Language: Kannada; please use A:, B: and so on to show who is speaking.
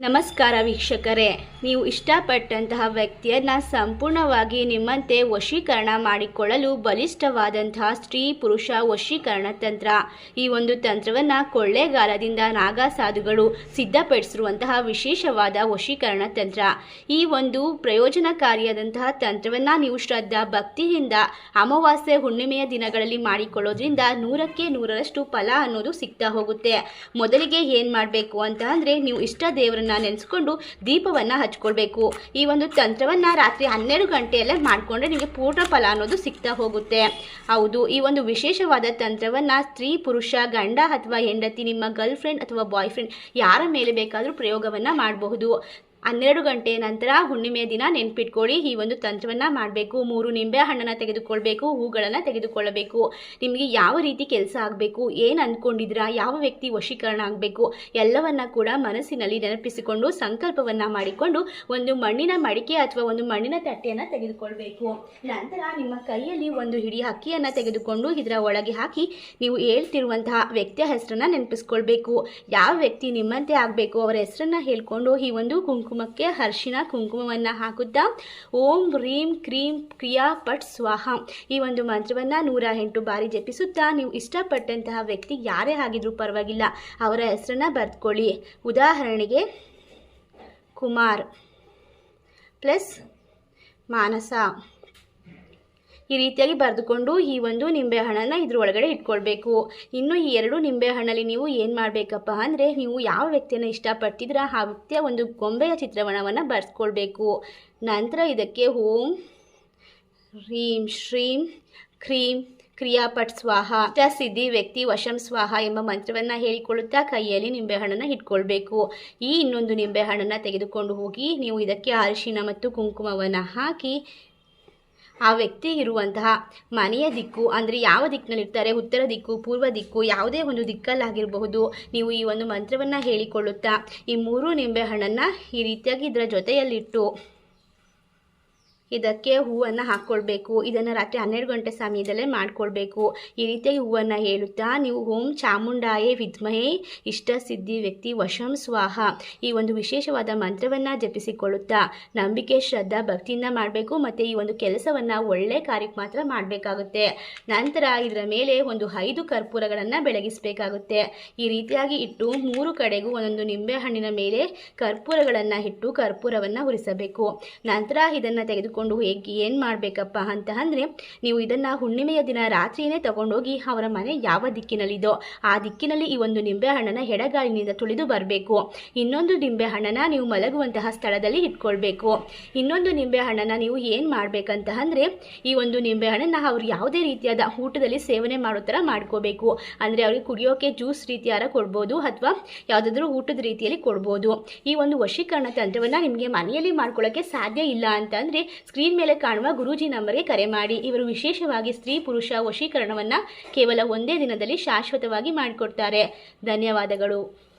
A: ನಮಸ್ಕಾರ ವೀಕ್ಷಕರೇ. ನೀವು ಇಷ್ಟಪಟ್ಟಂತಹ ವ್ಯಕ್ತಿಯನ್ನ ಸಂಪೂರ್ಣವಾಗಿ ನಿಮ್ಮಂತೆ ವಶೀಕರಣ ಮಾಡಿಕೊಳ್ಳಲು ಬಲಿಷ್ಠವಾದಂತಹ ಸ್ತ್ರೀ ಪುರುಷ ವಶೀಕರಣ ತಂತ್ರ. ಈ ಒಂದು ತಂತ್ರವನ್ನು ಕೊಳ್ಳೇಗಾಲದಿಂದ ನಾಗಾ ಸಾಧುಗಳು ಸಿದ್ಧಪಡಿಸಿರುವಂತಹ ವಿಶೇಷವಾದ ವಶೀಕರಣ ತಂತ್ರ. ಈ ಒಂದು ಪ್ರಯೋಜನಕಾರಿಯಾದಂತಹ ತಂತ್ರವನ್ನು ನೀವು ಶ್ರದ್ಧಾ ಭಕ್ತಿಯಿಂದ ಅಮಾವಾಸ್ಯೆ ಹುಣ್ಣಿಮೆಯ ದಿನಗಳಲ್ಲಿ ಮಾಡಿಕೊಳ್ಳೋದ್ರಿಂದ ನೂರಕ್ಕೆ ನೂರರಷ್ಟು ಫಲ ಅನ್ನೋದು ಸಿಗ್ತಾ ಹೋಗುತ್ತೆ. ಮೊದಲಿಗೆ ಏನು ಮಾಡಬೇಕು ಅಂತ ಅಂದರೆ ನೀವು ಇಷ್ಟ ದೇವರನ್ನ ನೆನೆಸ್ಕೊಂಡು ದೀಪವನ್ನು ಹಚ್ಕೊಳ್ಬೇಕು. ಈ ಒಂದು ತಂತ್ರವನ್ನು ರಾತ್ರಿ ಹನ್ನೆರಡು ಗಂಟೆಯಲ್ಲೇ ಮಾಡಿಕೊಂಡ್ರೆ ನಿಮಗೆ ಪೂರ್ಣ ಫಲ ಅನ್ನೋದು ಸಿಗ್ತಾ ಹೋಗುತ್ತೆ. ಹೌದು, ಈ ಒಂದು ವಿಶೇಷವಾದ ತಂತ್ರವನ್ನು ಸ್ತ್ರೀ, ಪುರುಷ, ಗಂಡ ಅಥವಾ ಹೆಂಡತಿ, ನಿಮ್ಮ ಗರ್ಲ್ ಫ್ರೆಂಡ್ ಅಥವಾ ಬಾಯ್ ಫ್ರೆಂಡ್ ಯಾರ ಮೇಲೆ ಬೇಕಾದರೂ ಪ್ರಯೋಗವನ್ನು ಮಾಡಬಹುದು. ಹನ್ನೆರಡು ಗಂಟೆ ನಂತರ ಹುಣ್ಣಿಮೆಯ ದಿನ ನೆನ್ಪಿಟ್ಕೊಳ್ಳಿ. ಈ ಒಂದು ತಂತ್ರವನ್ನು ಮಾಡಬೇಕು. ಮೂರು ನಿಂಬೆ ಹಣ್ಣನ್ನು ತೆಗೆದುಕೊಳ್ಬೇಕು. ಹೂಗಳನ್ನು ತೆಗೆದುಕೊಳ್ಳಬೇಕು. ನಿಮಗೆ ಯಾವ ರೀತಿ ಕೆಲಸ ಆಗಬೇಕು? ಏನು ಅಂದ್ಕೊಂಡಿದ್ರಾ ಯಾವ ವ್ಯಕ್ತಿ ವಶೀಕರಣ ಆಗಬೇಕು? ಎಲ್ಲವನ್ನ ಕೂಡ ಮನಸ್ಸಿನಲ್ಲಿ ನೆನಪಿಸಿಕೊಂಡು, ಸಂಕಲ್ಪವನ್ನು ಮಾಡಿಕೊಂಡು, ಒಂದು ಮಣ್ಣಿನ ಮಡಿಕೆ ಅಥವಾ ಒಂದು ಮಣ್ಣಿನ ತಟ್ಟೆಯನ್ನು ತೆಗೆದುಕೊಳ್ಬೇಕು. ನಂತರ ನಿಮ್ಮ ಕೈಯಲ್ಲಿ ಒಂದು ಹಿಡಿ ಅಕ್ಕಿಯನ್ನು ತೆಗೆದುಕೊಂಡು ಇದರ ಒಳಗೆ ಹಾಕಿ, ನೀವು ಹೇಳ್ತಿರುವಂತಹ ವ್ಯಕ್ತಿಯ ಹೆಸರನ್ನು ನೆನಪಿಸ್ಕೊಳ್ಬೇಕು. ಯಾವ ವ್ಯಕ್ತಿ ನಿಮ್ಮಂತೆ ಆಗಬೇಕು? ಅವರ ಹೆಸರನ್ನು ಹೇಳ್ಕೊಂಡು ಈ ಒಂದು ಕುಂಕುಮಕ್ಕೆ ಅರ್ಶಿನ ಕುಂಕುಮವನ್ನು ಹಾಕುತ್ತಾ ಓಂ ರೀಂ ಕ್ರೀಂ ಕ್ರಿಯಾ ಪಟ್ ಸ್ವಾಹ. ಈ ಒಂದು ಮಂತ್ರವನ್ನು ನೂರ ಎಂಟು ಬಾರಿ ಜಪಿಸುತ್ತಾ ನೀವು ಇಷ್ಟಪಟ್ಟಂತಹ ವ್ಯಕ್ತಿ ಯಾರೇ ಆಗಿದ್ರೂ ಪರವಾಗಿಲ್ಲ. ಅವರ ಹೆಸರನ್ನ ಬರೆದುಕೊಳ್ಳಿ. ಉದಾಹರಣೆಗೆ ಕುಮಾರ್ ಪ್ಲಸ್ ಮಾನಸ. ಈ ರೀತಿಯಾಗಿ ಬರೆದುಕೊಂಡು ಈ ಒಂದು ನಿಂಬೆಹಣ್ಣನ್ನು ಇದ್ರ ಒಳಗಡೆ ಇಟ್ಕೊಳ್ಬೇಕು. ಇನ್ನು ಈ ಎರಡು ನಿಂಬೆಹಣ್ಣಲ್ಲಿ ನೀವು ಏನು ಮಾಡಬೇಕಪ್ಪ ಅಂದರೆ ನೀವು ಯಾವ ವ್ಯಕ್ತಿಯನ್ನು ಇಷ್ಟಪಡ್ತಿದ್ರ ಆ ವ್ಯಕ್ತಿಯ ಒಂದು ಗೊಂಬೆಯ ಚಿತ್ರವಣವನ್ನು ಬರೆಸ್ಕೊಳ್ಬೇಕು. ನಂತರ ಇದಕ್ಕೆ ಓಂ, ಹ್ರೀಂ, ಶ್ರೀಂ, ಕ್ರೀಂ, ಕ್ರಿಯಾಪಟ್ ಸ್ವಾಹ ಸಿದ್ಧಿ ವ್ಯಕ್ತಿ, ವಶಂ ಸ್ವಾಹ ಎಂಬ ಮಂತ್ರವನ್ನು ಹೇಳಿಕೊಳ್ಳುತ್ತಾ ಕೈಯಲ್ಲಿ ನಿಂಬೆಹಣ್ಣನ್ನು ಇಟ್ಕೊಳ್ಬೇಕು. ಈ ಇನ್ನೊಂದು ನಿಂಬೆಹಣ್ಣನ್ನು ತೆಗೆದುಕೊಂಡು ಹೋಗಿ ನೀವು ಇದಕ್ಕೆ ಅರಿಶಿನ ಮತ್ತು ಕುಂಕುಮವನ್ನು ಹಾಕಿ ಆ ವ್ಯಕ್ತಿ ಇರುವಂತಹ ಮನೆಯ ದಿಕ್ಕು, ಅಂದರೆ ಯಾವ ದಿಕ್ಕಿನಲ್ಲಿರ್ತಾರೆ ಉತ್ತರ ದಿಕ್ಕು, ಪೂರ್ವ ದಿಕ್ಕು, ಯಾವುದೇ ಒಂದು ದಿಕ್ಕಲ್ಲಾಗಿರಬಹುದು. ನೀವು ಈ ಒಂದು ಮಂತ್ರವನ್ನು ಹೇಳಿಕೊಳ್ಳುತ್ತಾ ಈ ಮೂರು ನಿಂಬೆಹಣ್ಣನ್ನು ಈ ರೀತಿಯಾಗಿ ಇದರ ಜೊತೆಯಲ್ಲಿಟ್ಟು ಇದಕ್ಕೆ ಹೂವನ್ನು ಹಾಕ್ಕೊಳ್ಬೇಕು ಇದನ್ನು ರಾತ್ರಿ ಹನ್ನೆರಡು ಗಂಟೆ ಸಮಯದಲ್ಲೇ ಮಾಡ್ಕೊಳ್ಬೇಕು. ಈ ರೀತಿಯಾಗಿ ಹೂವನ್ನು ಹೇಳುತ್ತಾ, ನೀವು ಓಂ ಚಾಮುಂಡಾಯೇ ವಿದ್ಮಹೇ ಇಷ್ಟ ಸಿದ್ಧಿ ವ್ಯಕ್ತಿ ವಶಂ ಸ್ವಾಹ. ಈ ಒಂದು ವಿಶೇಷವಾದ ಮಂತ್ರವನ್ನು ಜಪಿಸಿಕೊಳ್ಳುತ್ತಾ, ನಂಬಿಕೆ, ಶ್ರದ್ಧಾ, ಭಕ್ತಿಯಿಂದ ಮಾಡಬೇಕು ಮತ್ತು ಈ ಒಂದು ಕೆಲಸವನ್ನು ಒಳ್ಳೆ ಕಾರ್ಯಕ್ಕೆ ಮಾತ್ರ ಮಾಡಬೇಕಾಗುತ್ತೆ. ನಂತರ ಇದರ ಮೇಲೆ ಒಂದು ಐದು ಕರ್ಪೂರಗಳನ್ನು ಬೆಳಗಿಸಬೇಕಾಗುತ್ತೆ. ಈ ರೀತಿಯಾಗಿ ಇಟ್ಟು ಮೂರು ಕಡೆಗೂ ಒಂದೊಂದು ನಿಂಬೆಹಣ್ಣಿನ ಮೇಲೆ ಕರ್ಪೂರಗಳನ್ನು ಇಟ್ಟು ಕರ್ಪೂರವನ್ನು ಉರಿಸಬೇಕು. ನಂತರ ಇದನ್ನು ತೆಗೆದುಕೊಂಡು ಹೇಗೆ ಏನು ಮಾಡಬೇಕಪ್ಪ ಅಂತ ಅಂದರೆ ನೀವು ಇದನ್ನು ಹುಣ್ಣಿಮೆಯ ದಿನ ರಾತ್ರಿಯೇ ತಗೊಂಡೋಗಿ ಅವರ ಮನೆ ಯಾವ ದಿಕ್ಕಿನಲ್ಲಿದೋ ಆ ದಿಕ್ಕಿನಲ್ಲಿ ಈ ಒಂದು ನಿಂಬೆಹಣ್ಣನ ಎಡಗಾಲಿನಿಂದ ತುಳಿದು ಬರಬೇಕು. ಇನ್ನೊಂದು ನಿಂಬೆಹಣ್ಣನ್ನ ನೀವು ಮಲಗುವಂತಹ ಸ್ಥಳದಲ್ಲಿ ಇಟ್ಕೊಳ್ಬೇಕು. ಇನ್ನೊಂದು ನಿಂಬೆಹಣ್ಣನ್ನ ನೀವು ಏನು ಮಾಡಬೇಕಂತ ಅಂದರೆ ಈ ಒಂದು ನಿಂಬೆಹಣ್ಣನ್ನು ಅವ್ರು ಯಾವುದೇ ರೀತಿಯಾದ ಊಟದಲ್ಲಿ ಸೇವನೆ ಮಾಡೋ ಥರ ಮಾಡ್ಕೋಬೇಕು. ಅಂದರೆ ಅವ್ರಿಗೆ ಕುಡಿಯೋಕೆ ಜ್ಯೂಸ್ ರೀತಿಯಾರ ಕೊಡ್ಬೋದು ಅಥವಾ ಯಾವುದಾದ್ರೂ ಊಟದ ರೀತಿಯಲ್ಲಿ ಕೊಡ್ಬೋದು. ಈ ಒಂದು ವಶೀಕರಣ ತಂತ್ರವನ್ನು ನಿಮಗೆ ಮನೆಯಲ್ಲಿ ಮಾಡ್ಕೊಳ್ಳೋಕ್ಕೆ ಸಾಧ್ಯ ಇಲ್ಲ ಅಂತಂದರೆ ಸ್ಕ್ರೀನ್ ಮೇಲೆ ಕಾಣುವ ಗುರೂಜಿ ನಂಬರ್ಗೆ ಕರೆ ಮಾಡಿ. ಇವರು ವಿಶೇಷವಾಗಿ ಸ್ತ್ರೀ ಪುರುಷ ವಶೀಕರಣವನ್ನು ಕೇವಲ ಒಂದೇ ದಿನದಲ್ಲಿ ಶಾಶ್ವತವಾಗಿ ಮಾಡಿಕೊಡ್ತಾರೆ. ಧನ್ಯವಾದಗಳು.